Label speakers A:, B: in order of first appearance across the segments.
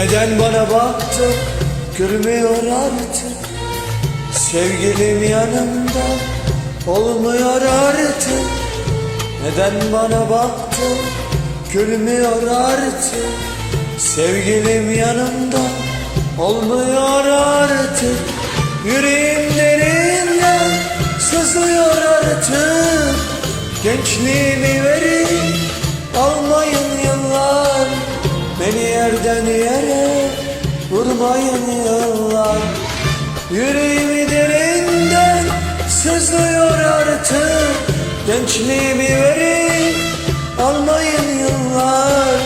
A: Neden bana baktın? Gülmüyor artık. Sevgilim yanımda Olmuyor artık. Neden bana baktın? Gülmüyor artık. Sevgilim yanımda Olmuyor artık. Yüreğim derinden Sızlıyor artık. Gençliğimi verin Almayın Beni yerden yere Vurmayın yıllar Yüreğimi derinden Sızlıyor artık. Gençliğimi verin Almayın yıllar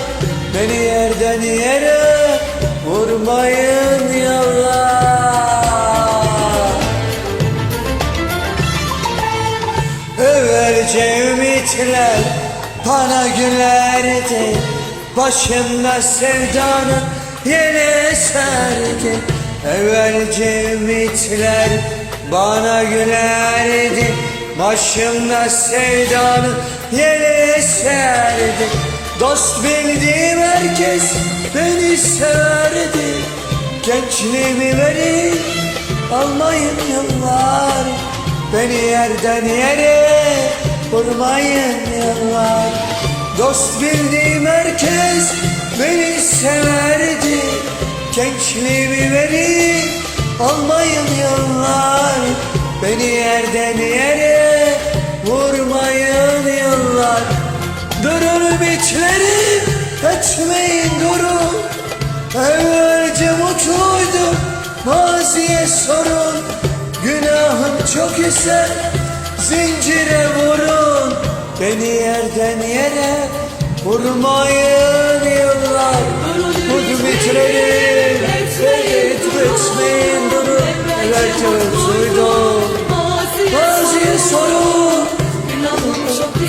A: Beni yerden yere Vurmayın yıllar Evvelce ümitler bana gülerdi Başımda sevdanın yeni serdi Evvelce ümitler bana gülerdi Başımda sevdanın yeni serdi. Dost bildiğim herkes beni severdi. Gençliğimi verin almayın yıllar. Beni yerden yere vurmayın yıllar Dost bildiğim herkes beni severdi. Gençliğimi verin almayın yıllar. Beni yerden yere vurmayın yıllar. Durun ümitlerim etmeyin durun. Evvelce mutluydum maziye sorun. Günahım çok ise zincire vurun Beni yerden yere vurmayın yıllar. Bu ümitlerim etmeyin durun Evvelce mutluydum maziye sorun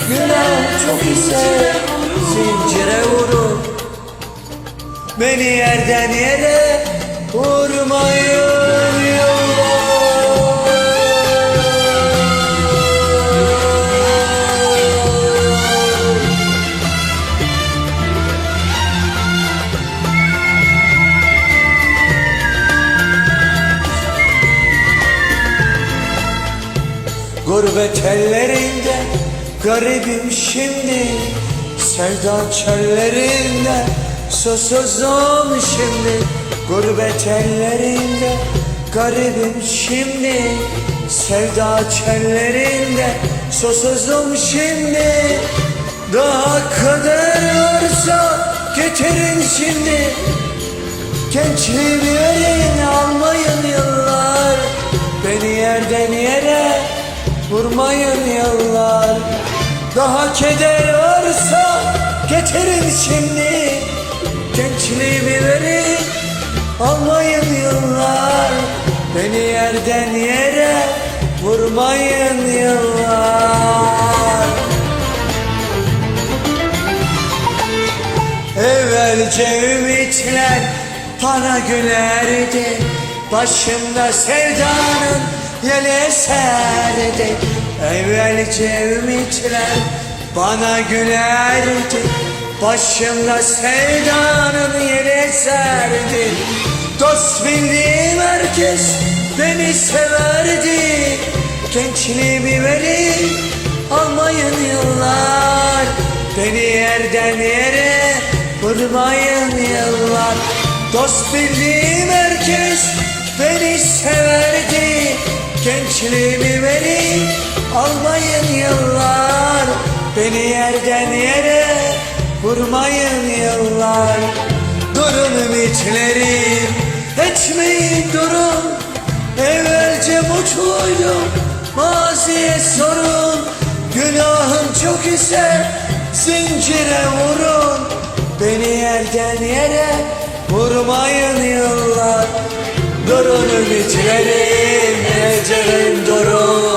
A: Günah çok ise zincire vurun. Beni yerden yere vurmayın Gurbet ellerinde garibim şimdi. Sevda çöllerinde susuzum şimdi. Gurbet ellerinde garibim şimdi. Sevda çöllerinde susuzum şimdi. Daha kadar varsa getirin şimdi. Gençliğimi verin almayın yıllar. Beni yerden yere vurmayın yıllar Daha keder varsa getirin şimdi. Gençliğimi verin almayın yıllar Beni yerden yere vurmayın yıllar Evvelce ümitler bana gülerdi. Başımda sevdanın yeli eserdi Evvelce ümitler bana gülerdi Başımda sevdanın yeli eserdi. Dost bildiğim herkes beni severdi. Gençliğimi verin almayın yıllar. Beni yerden yere vurmayın yıllar. Dost bildiğim herkes beni severdi Gençliğimi verin almayın yıllar. Beni yerden yere vurmayın yıllar. Durun ümitlerim etmeyin durun. Evvelce mutluydum maziye sorun. Günahım çok ise zincire vurun. Beni yerden yere vurmayın yıllar. Durun ümitlerim ecelim durun